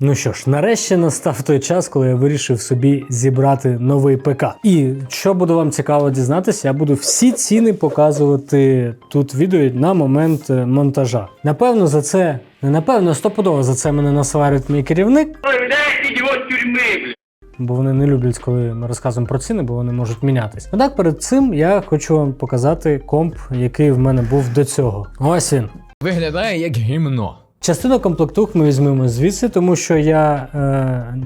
Ну що ж, нарешті настав той час, коли я вирішив собі зібрати новий ПК. І що буде вам цікаво дізнатися, я буду всі ціни показувати тут відео на момент е, монтажа. Напевно, за це не напевно, стопудово за це мене насварить мій керівник, бо вони не люблять, коли ми розказуємо про ціни, бо вони можуть мінятись. Однак перед цим я хочу вам показати комп, який в мене був до цього. Ось він. Виглядає як гімно. Частину комплектух ми візьмемо звідси, тому що я е,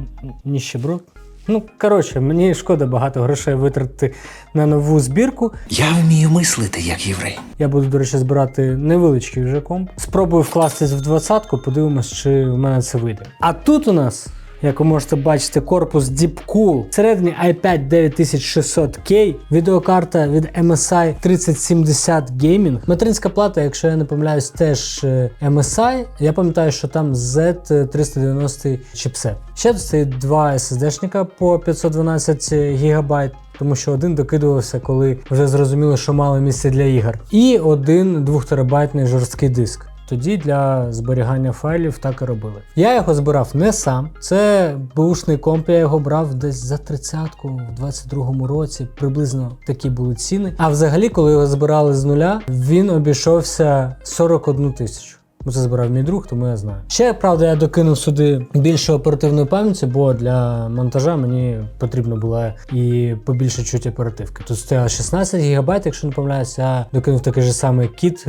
ніщеброд. Ну, коротше, мені шкода багато грошей витратити на нову збірку. Я вмію мислити як єврей. Я буду, до речі, збирати невеличкий вже комп. Спробую вкластись в двадцятку, подивимось, чи в мене це вийде. А тут у нас. Як ви можете бачити, корпус Deepcool, середній i5 9600K, відеокарта від MSI 3070 Gaming, материнська плата, якщо я не помиляюсь, теж е, MSI. Я пам'ятаю, що там Z390 чіпсет. Ще тут стоїть два SSD-шника по 512 ГБ. Тому що один докидувався, коли вже зрозуміло, що мало місця для ігор. І один 2 терабайтний жорсткий диск. Тоді для зберігання файлів так і робили. Я його збирав не сам. Це бушний комп, я його брав десь за тридцятку в 22-му році. Приблизно такі були ціни. А взагалі, коли його збирали з нуля, він обійшовся 41 тисячу. Бо Це збирав мій друг, тому я знаю. Ще правда, я докинув сюди більше оперативної пам'яті, бо для монтажа мені потрібно було і побільше чуть оперативки. Тут стояло 16 ГБ, якщо не помиляюся, я докинув такий же самий кіт.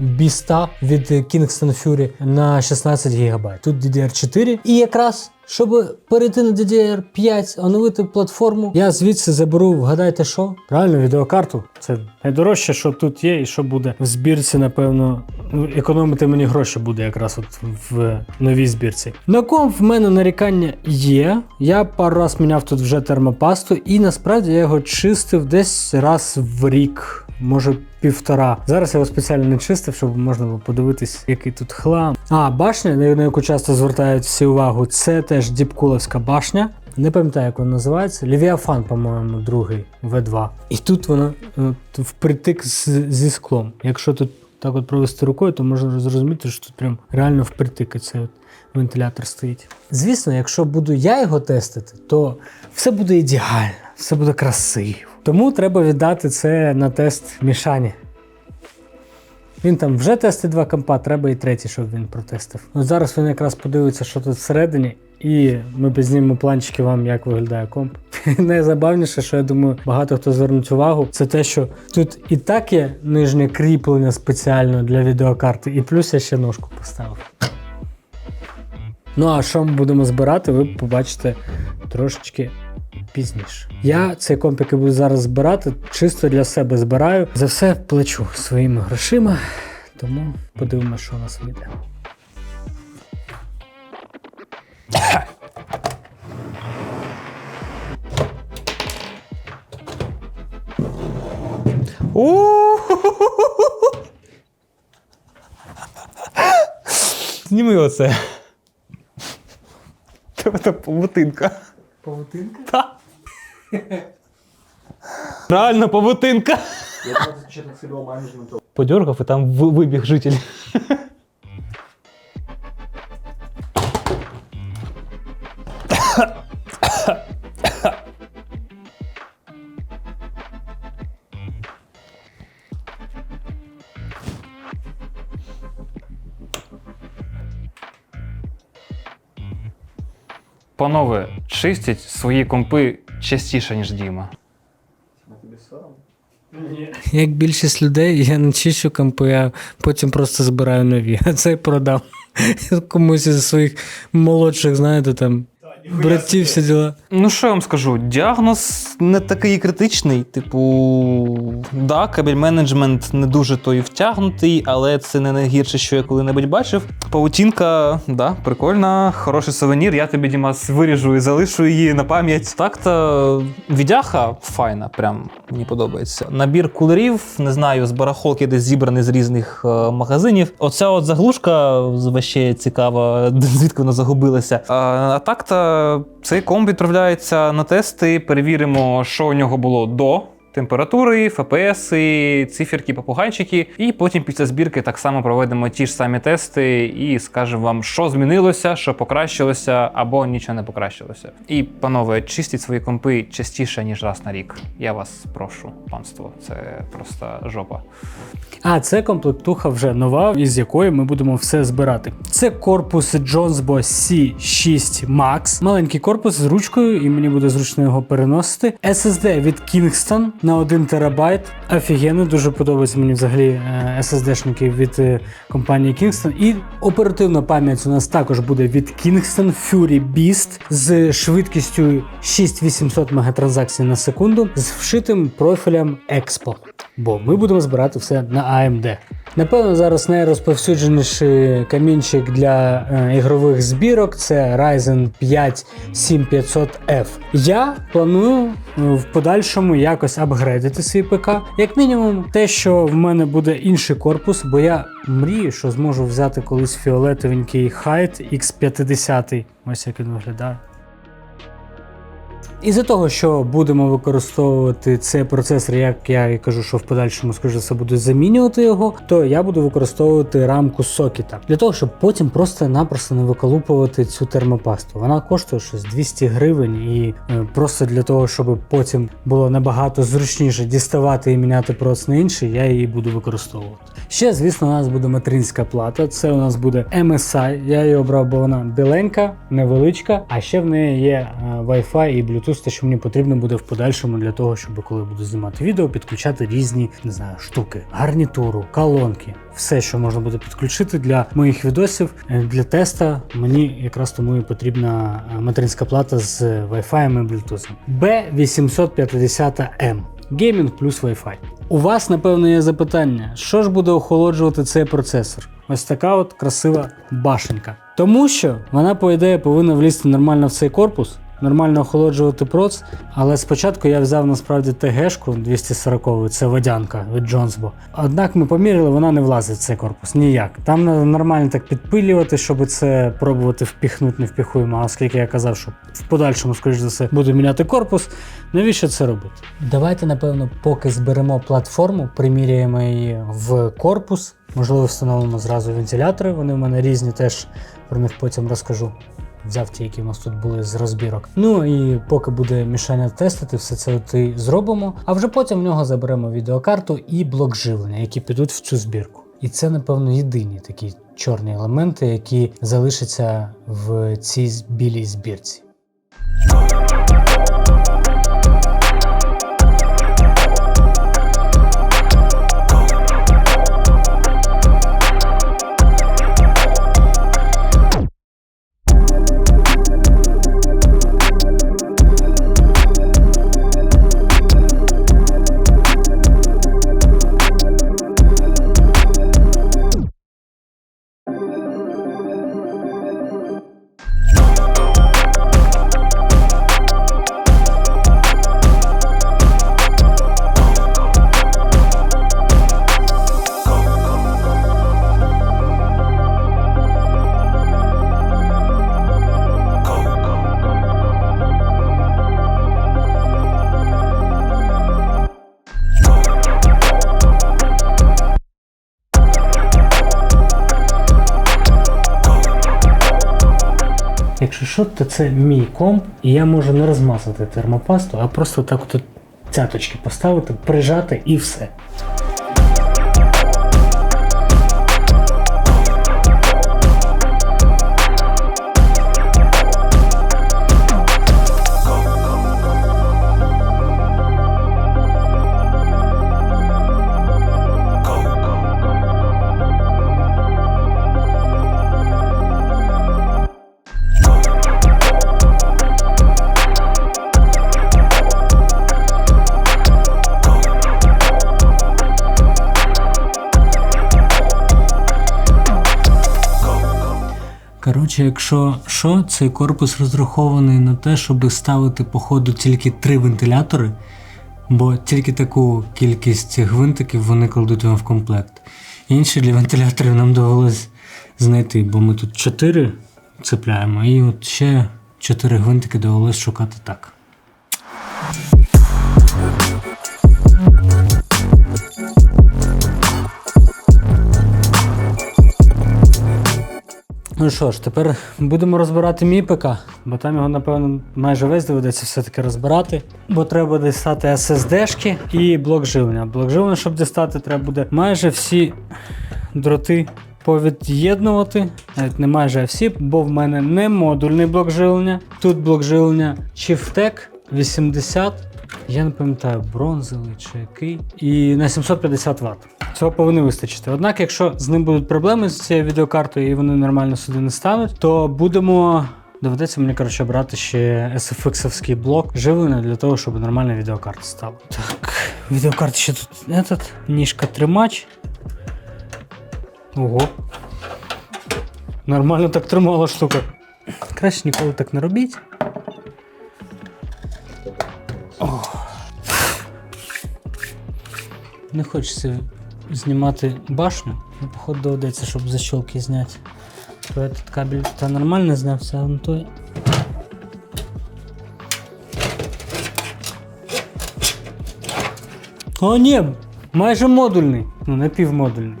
B100 від Kingston Fury на 16 ГБ. Тут DDR4. І якраз, щоб перейти на DDR5, оновити платформу, я звідси заберу, вгадайте що? Правильно, відеокарту. Це найдорожче, що тут є, і що буде в збірці, напевно. Ну, економити мені гроші буде якраз от в новій збірці. На комп в мене нарікання є. Я пару раз міняв тут вже термопасту, і насправді я його чистив десь раз в рік. Може півтора. Зараз я його спеціально не чистив, щоб можна було подивитись, який тут хлам. А, башня, на яку часто звертають всі увагу, це теж діпкуловська башня. Не пам'ятаю, як вона називається. Лівіафан, по-моєму, другий В2. І тут вона от, впритик з, зі склом. Якщо тут так от провести рукою, то можна зрозуміти, що тут прям реально впритик цей от вентилятор стоїть. Звісно, якщо буду я його тестити, то все буде ідеально, все буде красиво. Тому треба віддати це на тест Мішані. Він там вже тестить два компа, треба і третій, щоб він протестив. От зараз він якраз подивиться, що тут всередині, і ми підзнімемо планчики вам, як виглядає комп. Найзабавніше, що я думаю, багато хто звернуть увагу, це те, що тут і так є нижнє кріплення спеціально для відеокарти, і плюс я ще ножку поставив. Ну а що ми будемо збирати, ви побачите трошечки пізніше. Я цей комп, який буду зараз збирати, чисто для себе збираю. За все плачу своїми грошима, тому подивимося, що у нас вийде. Зніми оце. Це павутинка. Павутинка? Та. Реально павутинка. Подергав і там ви- вибіг житель. Чистять свої компи частіше, ніж Діма. Як більшість людей, я не чищу компи, а потім просто збираю нові. А це продам комусь із своїх молодших, знаєте, там братів, всі діла. Ну що я вам скажу? Діагноз не такий критичний. Типу, да, кабель менеджмент не дуже той втягнутий, але це не найгірше, що я коли-небудь бачив. Паутінка, да, прикольна, хороший сувенір. Я тобі, Дімас, виріжу і залишу її на пам'ять. Так-то відяха файна, прям мені подобається. Набір кулерів, не знаю, з барахолки десь зібраний з різних е, магазинів. Оця от заглушка вообще цікава, звідки вона загубилася. А, а так-то цей комп відправляється на тести. Перевіримо, що у нього було до температури, ФПС, циферки, попугайчики. І потім після збірки так само проведемо ті ж самі тести і скажемо вам, що змінилося, що покращилося або нічого не покращилося. І, панове, чистіть свої компи частіше, ніж раз на рік. Я вас прошу, панство. Це просто жопа. А це комплектуха вже нова, із якої ми будемо все збирати. Це корпус Jonesbo C6 Max. Маленький корпус з ручкою, і мені буде зручно його переносити. SSD від Kingston на 1 терабайт. Офігенно, дуже подобається мені взагалі е, SSD-шники від е, компанії Kingston. І оперативна пам'ять у нас також буде від Kingston Fury Beast з швидкістю 6800 мегатранзакцій на секунду з вшитим профілем Expo. Бо ми будемо збирати все на AMD. Напевно, зараз найрозповсюдженіший камінчик для е, ігрових збірок це Ryzen 5 7500F. Я планую в подальшому якось апгрейдити свій ПК. Як мінімум, те, що в мене буде інший корпус, бо я мрію, що зможу взяти колись фіолетовенький Хайт X50. Ось як він виглядає. Із-за того, що будемо використовувати цей процесор, як я і кажу, що в подальшому, за все, буду замінювати його, то я буду використовувати рамку сокета для того, щоб потім просто-напросто не виколупувати цю термопасту. Вона коштує щось 200 гривень, і е, просто для того, щоб потім було набагато зручніше діставати і міняти проц на інший, я її буду використовувати. Ще, звісно, у нас буде материнська плата. Це у нас буде MSI. Я її обрав, бо вона біленька, невеличка, а ще в неї є е, Wi-Fi і Bluetooth, те, що мені потрібно буде в подальшому для того, щоб коли буду знімати відео, підключати різні не знаю, штуки, гарнітуру, колонки. Все, що можна буде підключити для моїх відосів, е, для теста. Мені якраз тому і потрібна е, материнська плата з Wi-Fi і Bluetooth. B850M. Геймінг плюс Wi-Fi. У вас, напевно, є запитання, що ж буде охолоджувати цей процесор? Ось така от красива башенька. Тому що вона, по ідеї, повинна влізти нормально в цей корпус, нормально охолоджувати проц. Але спочатку я взяв насправді ТГшку 240, це водянка від Jonesbo. Однак ми поміряли, вона не влазить в цей корпус ніяк. Там треба нормально так підпилювати, щоб це пробувати впіхнути не впіхуємо. А оскільки я казав, що в подальшому, скоріш за все, буду міняти корпус, навіщо це робити? Давайте, напевно, поки зберемо платформу, приміряємо її в корпус. Можливо, встановимо зразу вентилятори. Вони в мене різні, теж про них потім розкажу. Взяв ті, які в нас тут були з розбірок. Ну і поки буде мішання тестити, все це от зробимо. А вже потім в нього заберемо відеокарту і блок живлення, які підуть в цю збірку. І це, напевно, єдині такі чорні елементи, які залишаться в цій білій збірці. Це мій комп, і я можу не розмазати термопасту, а просто так от цяточки поставити, прижати і все. Коротше, якщо що, цей корпус розрахований на те, щоб ставити по ходу тільки три вентилятори, бо тільки таку кількість гвинтиків вони кладуть вам в комплект. Інші для вентиляторів нам довелось знайти, бо ми тут чотири цепляємо, і от ще чотири гвинтики довелось шукати так. Ну що ж, тепер будемо розбирати мій ПК, бо там його, напевно, майже весь доведеться все-таки розбирати. Бо треба дістати SSD-шки і блок живлення. Блок живлення, щоб дістати, треба буде майже всі дроти повід'єднувати. Навіть не майже всі, бо в мене не модульний блок живлення. Тут блок живлення Chieftec 80. Я не пам'ятаю, бронзовий чи який. І на 750 Вт. Цього повинно вистачити. Однак, якщо з ним будуть проблеми з цією відеокартою і вони нормально сюди не стануть, то будемо. Доведеться мені коротше брати ще SFX-овський блок живлення для того, щоб нормальна відеокарта стала. Так, відеокарта ще тут этот, ніжка тримач. Ого. Нормально так тримала штука. Краще ніколи так не робіть. О. Не хочеться знімати башню. Ну, Походу доведеться, щоб защолки зняти. То этот кабель та нормально знявся, а ну той. О, ні! Майже модульний. Ну, напівмодульний.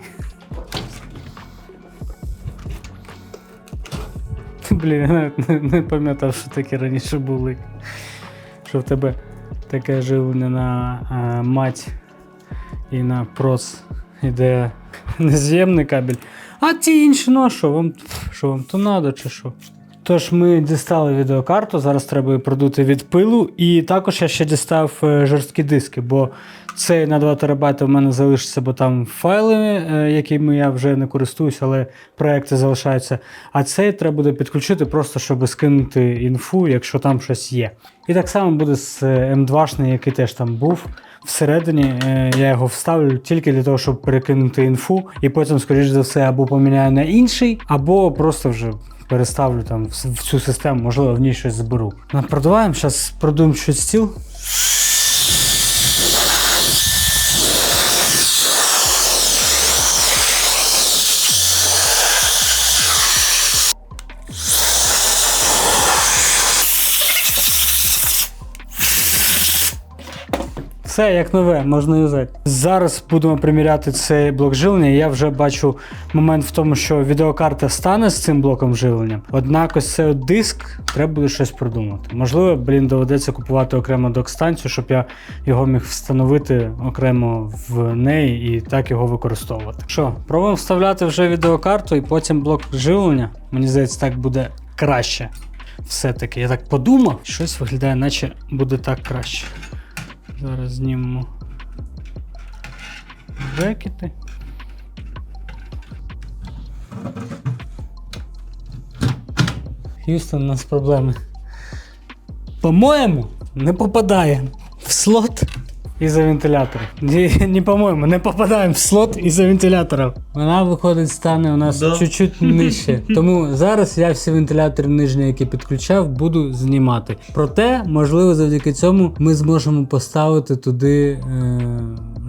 Блін, я навіть не, пам'ятав, що таке раніше були. Що в тебе таке живлення на а, мать і на прос іде нез'ємний кабель. А ті інші, ну що вам, що вам то треба чи що? Тож ми дістали відеокарту, зараз треба її продути від пилу. І також я ще дістав е, жорсткі диски, бо цей на 2 ТБ в мене залишиться, бо там файли, е, якими я вже не користуюсь, але проекти залишаються. А цей треба буде підключити просто, щоб скинути інфу, якщо там щось є. І так само буде з е, М2, який теж там був. Всередині е, я його вставлю тільки для того, щоб перекинути інфу, і потім, скоріш за все, або поміняю на інший, або просто вже переставлю там в, цю систему, можливо, в ній щось зберу. Продуваємо, зараз продуємо щось стіл. Все як нове, можна юзати. Зараз будемо приміряти цей блок живлення. Я вже бачу момент в тому, що відеокарта стане з цим блоком живлення. Однак ось цей диск треба буде щось придумати. Можливо, блін, доведеться купувати окремо док-станцію, щоб я його міг встановити окремо в неї і так його використовувати. Що, пробуємо вставляти вже відеокарту і потім блок живлення. Мені здається, так буде краще. Все-таки я так подумав, щось виглядає, наче буде так краще. Зараз знімемо брекети. Х'юстон, у нас проблеми. По-моєму, не попадає в слот із-за вентилятора. Не, не по-моєму, не попадаємо в слот із-за вентилятора. Вона виходить, стане у нас чуть-чуть нижче. Тому зараз я всі вентилятори нижні, які підключав, буду знімати. Проте, можливо, завдяки цьому ми зможемо поставити туди е,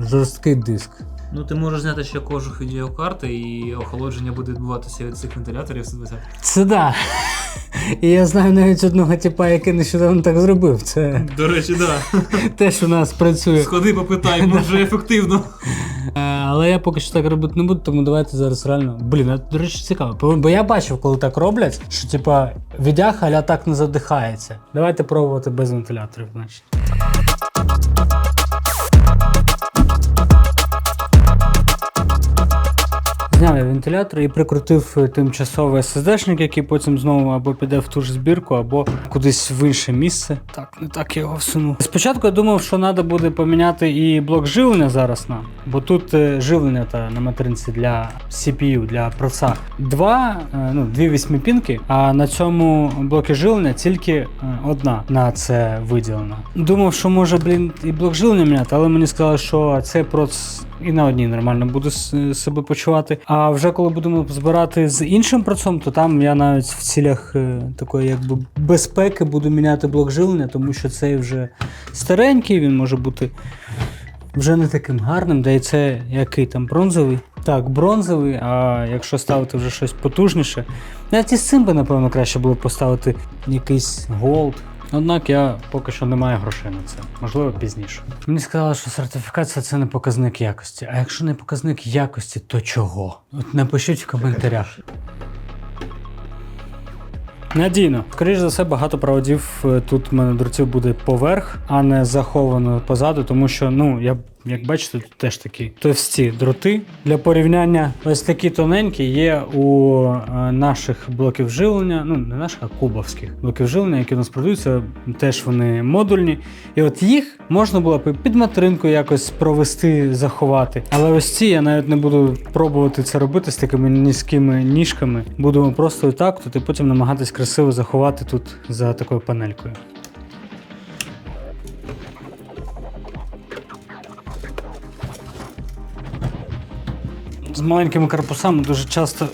жорсткий диск. Ну, ти можеш зняти ще кожух відеокарти і охолодження буде відбуватися від цих вентиляторів 120. Це да. І я знаю навіть одного типа, який нещодавно так зробив. Це До речі, да. теж у нас працює. Сходи, попитай, може ефективно. Е, Але я поки що так робити не буду, тому давайте зараз реально. Блін, а, до речі, цікаво. Бо- Бо я бачив, коли так роблять, що типа відях аля так не задихається. Давайте пробувати без вентиляторів, значить. Зняв я вентилятор і прикрутив е, тимчасовий SSD-шник, який потім знову або піде в ту ж збірку, або кудись в інше місце. Так, не так я його всунув. Спочатку я думав, що треба буде поміняти і блок живлення зараз нам, бо тут е, живлення та на материнці для CPU, для проца два, е, ну, дві восьмипінки, а на цьому блокі живлення тільки одна на це виділена. Думав, що може, блін, і блок живлення міняти, але мені сказали, що цей проц і на одній нормально буду себе почувати. А вже коли будемо збирати з іншим процом, то там я навіть в цілях е, такої якби безпеки буду міняти блок живлення, тому що цей вже старенький, він може бути вже не таким гарним, да і це який там бронзовий. Так, бронзовий, а якщо ставити вже щось потужніше, навіть із цим би, напевно, краще було поставити якийсь голд. Однак я поки що не маю грошей на це, можливо, пізніше. Мені сказали, що сертифікація це не показник якості. А якщо не показник якості, то чого? От напишіть в коментарях. Надійно. Скоріше за все, багато проводів е, тут в мене друців буде поверх, а не заховано позаду, тому що, ну, я як бачите, тут теж такі товсті дроти. Для порівняння, ось такі тоненькі є у е, наших блоків живлення, ну не наших, а кубовських блоків живлення, які у нас продаються, теж вони модульні. І от їх можна було б під материнку якось провести, заховати. Але ось ці я навіть не буду пробувати це робити з такими низькими ніжками. Буду просто так тут і потім намагатись красиво заховати тут за такою панелькою. З маленькими корпусами дуже часто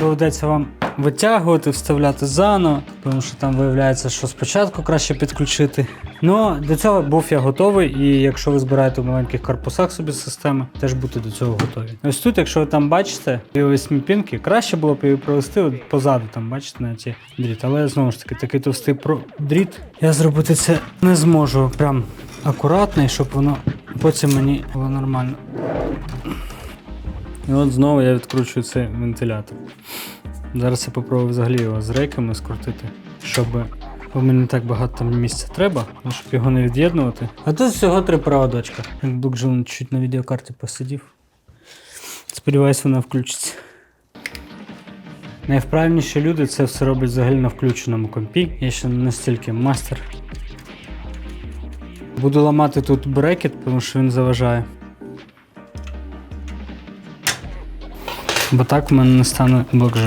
доведеться вам витягувати, вставляти заново, тому що там виявляється, що спочатку краще підключити. Ну, до цього був я готовий, і якщо ви збираєте в маленьких корпусах собі системи, теж будьте до цього готові. Ось тут, якщо ви там бачите і пінки, краще було б її провести от позаду, там бачите на ці дріт. Але знову ж таки, такий товстий дріт. Я зробити це не зможу прям акуратно, і щоб воно потім мені було нормально. І от знову я відкручую цей вентилятор. Зараз я попробую взагалі його з рейками скрутити, щоб бо мені не так багато там місця треба, ну, щоб його не від'єднувати. А тут всього три проводочка. Як Букджон чуть на відеокарті посидів. Сподіваюсь, вона включиться. Найвправніші люди це все роблять взагалі на включеному компі. Я ще настільки мастер. Буду ламати тут брекет, тому що він заважає. Бо так в мене не стане блок.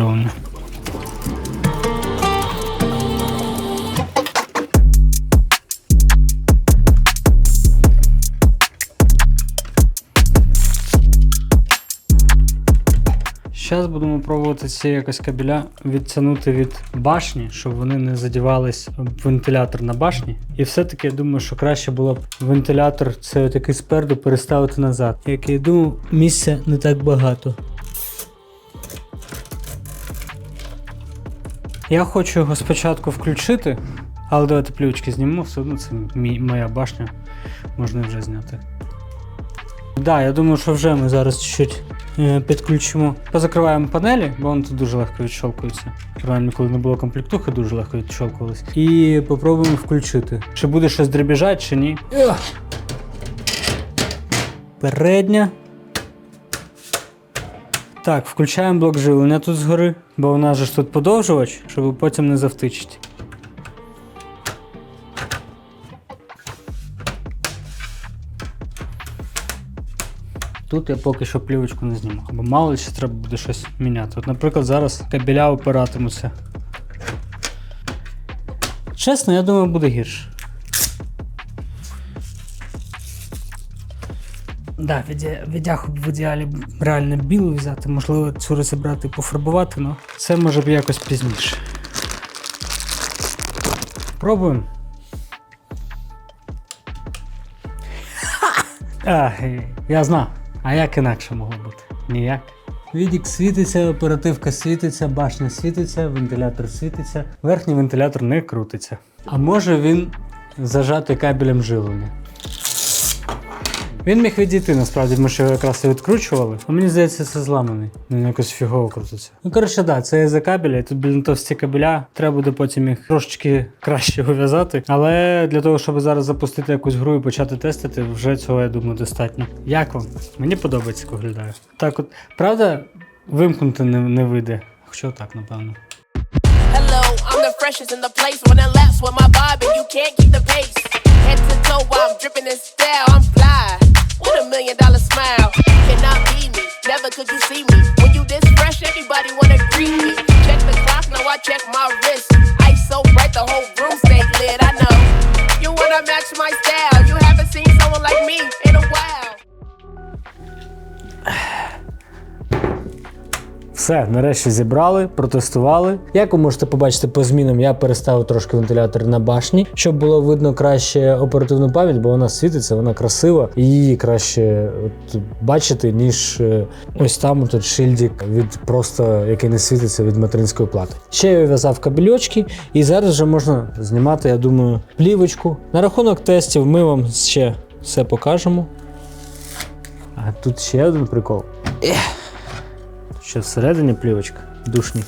Зараз будемо пробувати ці якось кабеля відтягнути від башні, щоб вони не задівались об вентилятор на башні. І все-таки я думаю, що краще було б вентилятор це такий спереду переставити назад. Як я думаю, місця не так багато. Я хочу його спочатку включити, але давайте плівочки знімемо, все одно це моя башня. Можна вже зняти. Так, да, я думаю, що вже ми зараз чуть е, підключимо. Позакриваємо панелі, бо вони тут дуже легко відщолкуються. Реально, коли не було комплектухи, дуже легко відщолкувались. І попробуємо включити. Чи буде щось дребіжати, чи ні. Передня. Так, включаємо блок живлення тут згори, бо у нас же ж тут подовжувач, щоб потім не завтичити. Тут я поки що плівочку не зніму, бо мало ще треба буде щось міняти. От, наприклад, зараз кабеля опиратимуться. Чесно, я думаю, буде гірше. Да, відя- відяху б в ідеалі реально білу взяти, можливо, цю розібрати і пофарбувати, але це може б якось пізніше. Пробуємо. А, я знав. А як інакше могло бути? Ніяк. Відік світиться, оперативка світиться, башня світиться, вентилятор світиться, верхній вентилятор не крутиться. А може він зажатий кабелем живлення? Він міг відійти насправді, ми ж його якраз і відкручували. А мені здається, це зламаний. Він якось фігово крутиться. Ну, коротше, да, це є за кабеля, і тут, блін, товсті кабеля. Треба буде потім їх трошечки краще вив'язати. Але для того, щоб зараз запустити якусь гру і почати тестити, вже цього, я думаю, достатньо. Як вам? Мені подобається, як виглядає. Так от, правда, вимкнути не, не вийде. Хоча так, напевно. Hello, I'm the with a million dollar smile. Cannot be me, never could you see me. When you this fresh, everybody wanna greet me. Check the clock, now I check my wrist. Ice so bright, the whole room stay lit. I know you wanna match my style. You haven't seen someone like me in a while. Все, нарешті зібрали, протестували. Як ви можете побачити по змінам, я переставив трошки вентилятор на башні, щоб було видно краще оперативну пам'ять, бо вона світиться, вона красива, і її краще от, бачити, ніж е, ось там тут шильдик від просто який не світиться від материнської плати. Ще я в'язав кабельочки, і зараз вже можна знімати, я думаю, плівочку. На рахунок тестів ми вам ще все покажемо. А тут ще один прикол. Ще всередині плівочка, душні.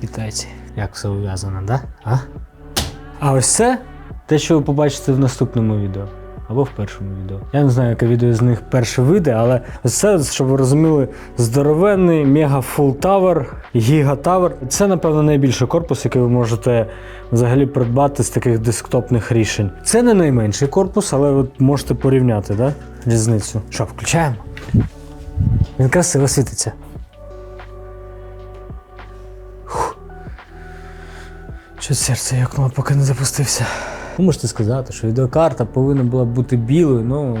Китайці. як все ув'язано, да? А? а ось це те, що ви побачите в наступному відео. Або в першому відео. Я не знаю, яке відео з них перше вийде, але це, щоб ви розуміли, здоровенний мега фул тавер, гіга тавер. Це, напевно, найбільший корпус, який ви можете взагалі придбати з таких десктопних рішень. Це не найменший корпус, але ви можете порівняти, да? Різницю. Що, включаємо? Він красиво світиться. Що серце якнуло, поки не запустився. Ви можете сказати, що відеокарта повинна була бути білою. Ну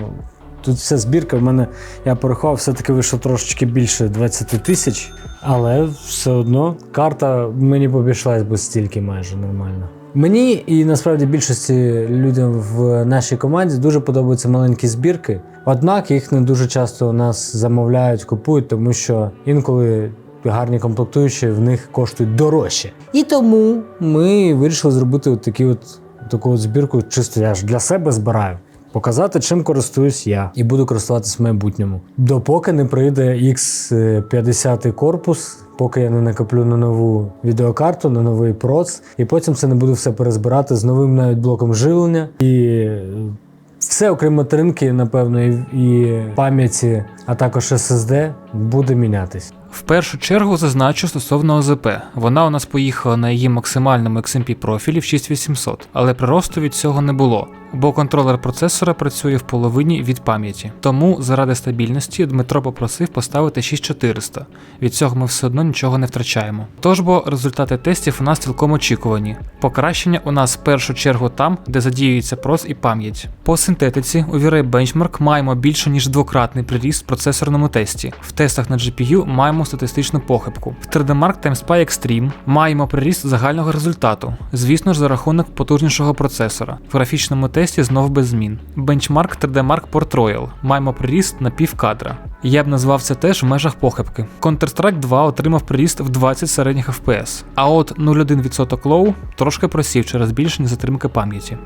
тут вся збірка в мене, я порахував, все-таки вийшло трошечки більше 20 тисяч, але все одно карта мені б обійшлась би стільки майже нормально. Мені і насправді більшості людям в нашій команді дуже подобаються маленькі збірки. Однак їх не дуже часто у нас замовляють, купують, тому що інколи гарні комплектуючі в них коштують дорожче. І тому ми вирішили зробити от такі от таку от збірку, чисто я ж для себе збираю. Показати, чим користуюсь я і буду користуватись в майбутньому. Допоки не прийде X50 корпус, поки я не накоплю на нову відеокарту, на новий проц, і потім це не буду все перезбирати з новим навіть блоком живлення. І е, все, окрім материнки, напевно, і, і пам'яті, а також SSD, буде мінятись. В першу чергу зазначу стосовно ОЗП. Вона у нас поїхала на її максимальному XMP профілі в 6800, але приросту від цього не було, бо контролер процесора працює в половині від пам'яті. Тому заради стабільності Дмитро попросив поставити 6400. Від цього ми все одно нічого не втрачаємо. Тож бо результати тестів у нас цілком очікувані. Покращення у нас в першу чергу там, де задіюється прос і пам'ять. По синтетиці у V-Ray Benchmark маємо більше ніж двократний приріст в процесорному тесті. В тестах на GPU маємо статистичну похибку. В 3D Mark TimeSpy Extreme маємо приріст загального результату, звісно ж за рахунок потужнішого процесора. В графічному тесті знов без змін. Benchmark 3D Mark Port Royal маємо приріст на пів кадра. Я б назвав це теж в межах похибки. Counter-Strike 2 отримав приріст в 20 середніх FPS, а от 0,1% лоу трошки просів через збільшення затримки пам'яті.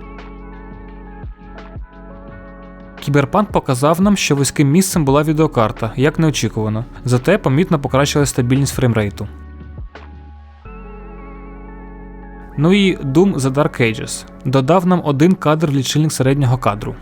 Кіберпанк показав нам, що вузьким місцем була відеокарта, як неочікувано, зате помітно покращила стабільність фреймрейту. Ну і Doom The Dark Ages додав нам один кадр лічильник середнього кадру.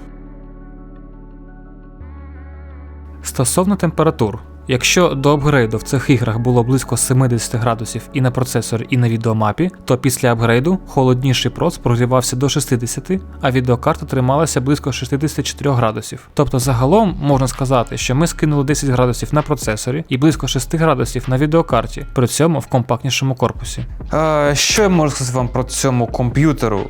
Стосовно температур. Якщо до апгрейду в цих іграх було близько 70 градусів і на процесорі, і на відеомапі, то після апгрейду холодніший проц прогрівався до 60, а відеокарта трималася близько 64 градусів. Тобто загалом можна сказати, що ми скинули 10 градусів на процесорі і близько 6 градусів на відеокарті, при цьому в компактнішому корпусі. Е, що я можу сказати вам про цьому комп'ютеру?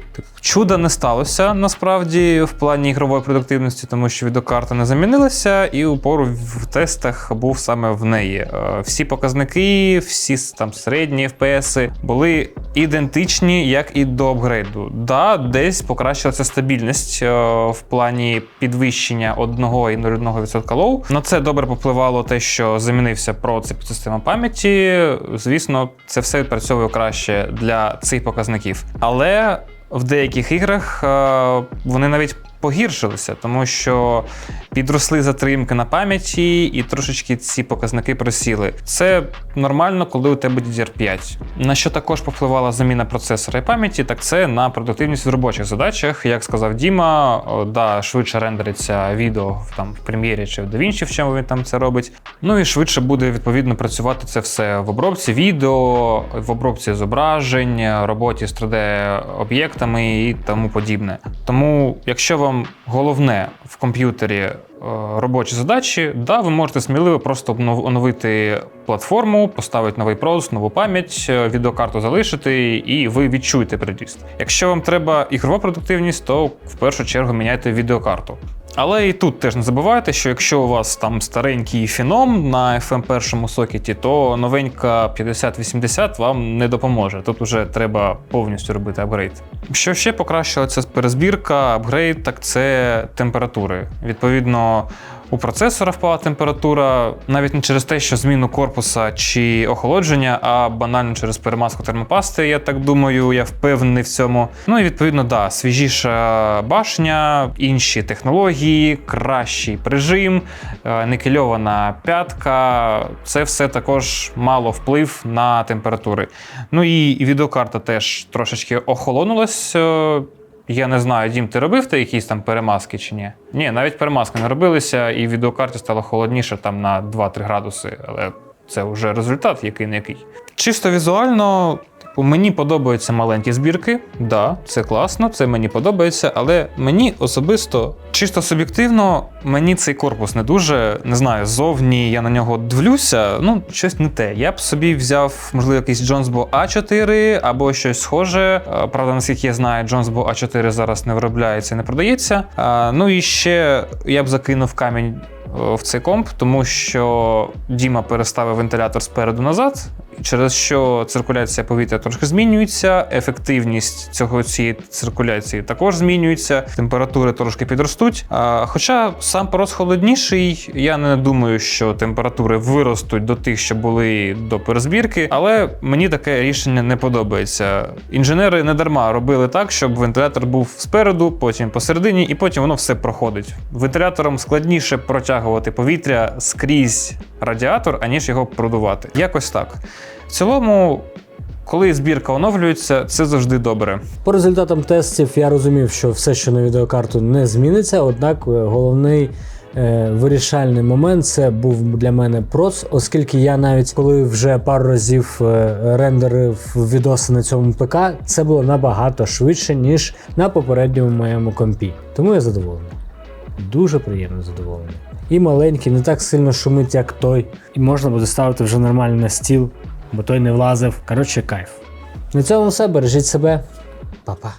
Чуда не сталося насправді в плані ігрової продуктивності, тому що відеокарта не замінилася, і упору в тестах був саме в неї. Е, Всі показники, всі там середні FPS були ідентичні, як і до апгрейду. Да, десь покращилася стабільність е, в плані підвищення 1,01% лоу. На це добре попливало те, що замінився процеп система пам'яті. Звісно, це все відпрацьовує краще для цих показників. Але в деяких іграх е, вони навіть погіршилися, тому що підросли затримки на пам'яті і трошечки ці показники просіли. Це нормально, коли у тебе DDR5. На що також повпливала заміна процесора і пам'яті, так це на продуктивність в робочих задачах. Як сказав Діма, да, швидше рендериться відео там, в прем'єрі чи в DaVinci, в чому він там це робить. Ну і швидше буде відповідно працювати це все в обробці відео, в обробці зображень, роботі з 3D-об'єктами і тому подібне. Тому, якщо вам головне в комп'ютері е, робочі задачі, да, ви можете сміливо просто оновити платформу, поставити новий продукт, нову пам'ять, е, відеокарту залишити, і ви відчуєте приріст. Якщо вам треба ігрова продуктивність, то в першу чергу міняйте відеокарту. Але і тут теж не забувайте, що якщо у вас там старенький фіном на FM1 сокеті, то новенька 5080 вам не допоможе. Тут вже треба повністю робити апгрейд. Що ще покращила ця перезбірка, апгрейд, так це температури. Відповідно, у процесора впала температура, навіть не через те, що зміну корпуса чи охолодження, а банально через перемазку термопасти. Я так думаю, я впевнений в цьому. Ну і відповідно, да, свіжіша башня, інші технології, кращий прижим, е, никельована п'ятка. Це все також мало вплив на температури. Ну і відеокарта теж трошечки охолонулась. Я не знаю, Дім, ти робив ти якісь там перемазки чи ні? Ні, навіть перемазки не робилися, і в відеокарті стало холодніше там на 2-3 градуси, але це вже результат, який не який. Чисто візуально, мені подобаються маленькі збірки. Да, це класно, це мені подобається, але мені особисто, чисто суб'єктивно, мені цей корпус не дуже не знаю, зовні я на нього дивлюся, ну щось не те. Я б собі взяв, можливо, якийсь Jonesbo A4 або щось схоже. Е, Правда, наскільки я знаю, Jonesbo A4 зараз не виробляється не продається. Ну і ще я б закинув камінь е, в цей комп, тому що Діма переставив вентилятор спереду назад, через що циркуляція повітря трошки змінюється, ефективність цього цієї циркуляції також змінюється, температури трошки підростуть. А, Хоча сам порос холодніший, я не думаю, що температури виростуть до тих, що були до перезбірки, але мені таке рішення не подобається. Інженери не дарма робили так, щоб вентилятор був спереду, потім посередині, і потім воно все проходить. Вентилятором складніше протягувати повітря скрізь радіатор, аніж його продувати. Якось так. Цілому, коли збірка оновлюється, це завжди добре. По результатам тестів я розумів, що все, що на відеокарту не зміниться, однак е, головний е, вирішальний момент це був для мене проц, оскільки я навіть коли вже пару разів е, рендерив відоси на цьому ПК, це було набагато швидше, ніж на попередньому моєму компі. Тому я задоволений. Дуже приємно задоволений. І маленький, не так сильно шумить, як той. І можна буде ставити вже нормально на стіл, бо той не влазив. Коротше, кайф. На цьому все, бережіть себе. Па-па.